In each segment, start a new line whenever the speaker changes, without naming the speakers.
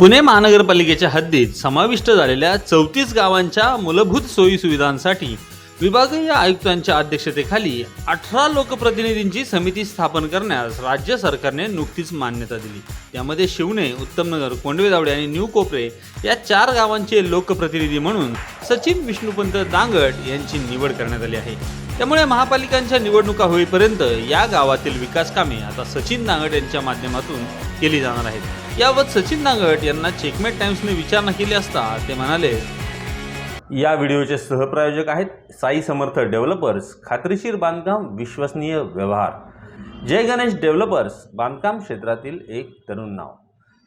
पुणे महानगरपालिकेच्या हद्दीत समाविष्ट झालेल्या चौतीस गावांच्या मूलभूत सोयी सुविधांसाठी विभागीय आयुक्तांच्या अध्यक्षतेखाली अठरा लोकप्रतिनिधींची समिती स्थापन करण्यास राज्य सरकारने नुकतीच मान्यता दिली. यामध्ये शिवणे उत्तमनगर कोंडवेदावडे आणि न्यू कोपरे या चार गावांचे लोकप्रतिनिधी म्हणून सचिन विष्णुपंत दांगट यांची निवड करण्यात आली आहे. त्यामुळे महापालिकांच्या निवडणुका होईपर्यंत या गावातील विकास कामे आता सचिन दांगट यांच्या माध्यमातून केली जाणार आहेत. यावर सचिन दांगट यांना चेकमेट टाइम्सने विचारणा केली असता ते म्हणाले या व्हिडिओचे सहप्रायोजक आहेत साई समर्थ डेव्हलपर्स खात्रीशीर बांधकाम विश्वसनीय व्यवहार. जय गणेश डेव्हलपर्स बांधकाम क्षेत्रातील एक तरुण नाव.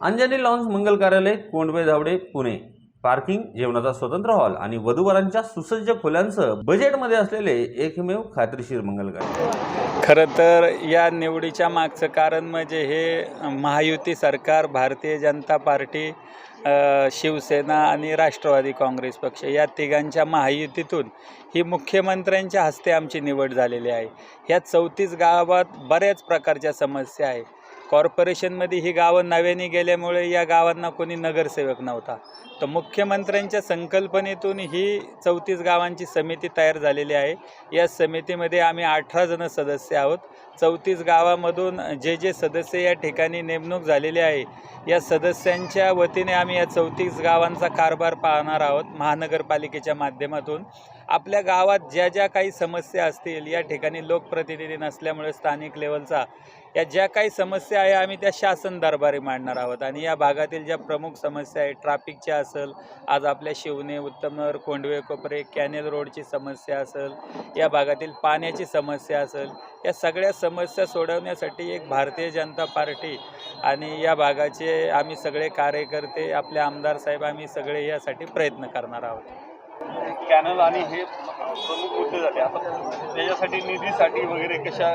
अंजनी लॉन्स मंगल कार्यालय कोंडवे धावडे पुणे. पार्किंग जेवणाचा स्वतंत्र हॉल आणि वधूवरांच्या सुसज्ज खोल्यांसह बजेटमध्ये असलेले एकमेव खात्रीशीर मंगल कार्यालय.
खरं तर या निवडीच्या मागचं कारण म्हणजे हे महायुती सरकार भारतीय जनता पार्टी शिवसेना आणि राष्ट्रवादी काँग्रेस पक्ष या तिघांच्या महायुतीतून ही मुख्यमंत्र्यांच्या हस्ते आमची निवड झालेली आहे. ह्या चौतीस गावात बऱ्याच प्रकारच्या समस्या आहे कॉर्पोरेशनमध्ये ही गावं नव्याने गेल्यामुळे या गावांना कोणी नगरसेवक नव्हता. तर मुख्यमंत्र्यांच्या संकल्पनेतून ही चौतीस गावांची समिती तयार झालेली आहे. या समितीमध्ये आम्ही अठरा जण सदस्य आहोत. चौतीस गावामधून जे जे सदस्य या ठिकाणी नेमणूक झालेले आहे या सदस्यांच्या वतीने आम्ही या चौतीस गावांचा कारभार पाहणार आहोत महानगरपालिकेच्या माध्यमातून. आपल्या गावात ज्या ज्या काही समस्या असतील या ठिकाणी लोकप्रतिनिधी नसल्यामुळे स्थानिक लेवलचा या ज्या काही समस्या आहे आम्ही त्या शासन दरबारी मांडणार आहोत. आणि या भागातील ज्या प्रमुख समस्या आहे ट्रॅफिकच्या असेल आज आपल्या शिवणे उत्तमनगर कोंडवे कोपरे कॅनेल रोडची समस्या असेल या भागातील पाण्याची समस्या असेल या सगळ्या समस्या सोडवण्यासाठी एक भारतीय जनता पार्टी आणि या भागाचे आम्ही सगळे कार्यकर्ते आपले आमदार साहेब आम्ही सगळे यासाठी प्रयत्न करणार आहोत.
कॅनल आणि हे प्रमुख मुद्दे झाले. आता त्याच्यासाठी निधीसाठी वगैरे कशा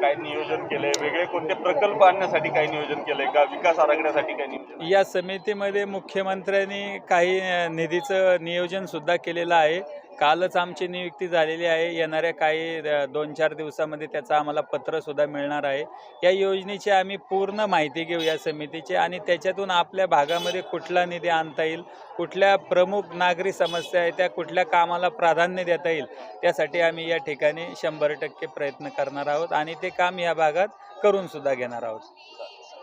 काय नियोजन केलंय? वेगळे कोणते प्रकल्प आणण्यासाठी काय नियोजन केलंय का? विकास आराखड्यासाठी काय नियोजन
या समितीमध्ये मुख्यमंत्र्यांनी काही निधीचं नियोजन सुद्धा केलेलं आहे. कालच आमची नियुक्ती झालेली आहे. येणाऱ्या काही दोन चार दिवसामध्ये त्याचं आम्हाला पत्रसुद्धा मिळणार आहे. या योजनेची आम्ही पूर्ण माहिती घेऊ या समितीची आणि त्याच्यातून आपल्या भागामध्ये कुठला निधी आणता येईल कुठल्या प्रमुख नागरी समस्या आहेत त्या कुठल्या कामाला प्राधान्य देता येईल त्यासाठी आम्ही या ठिकाणी शंभर टक्के प्रयत्न करणार आहोत आणि ते काम या भागात करून सुद्धा घेणार आहोत.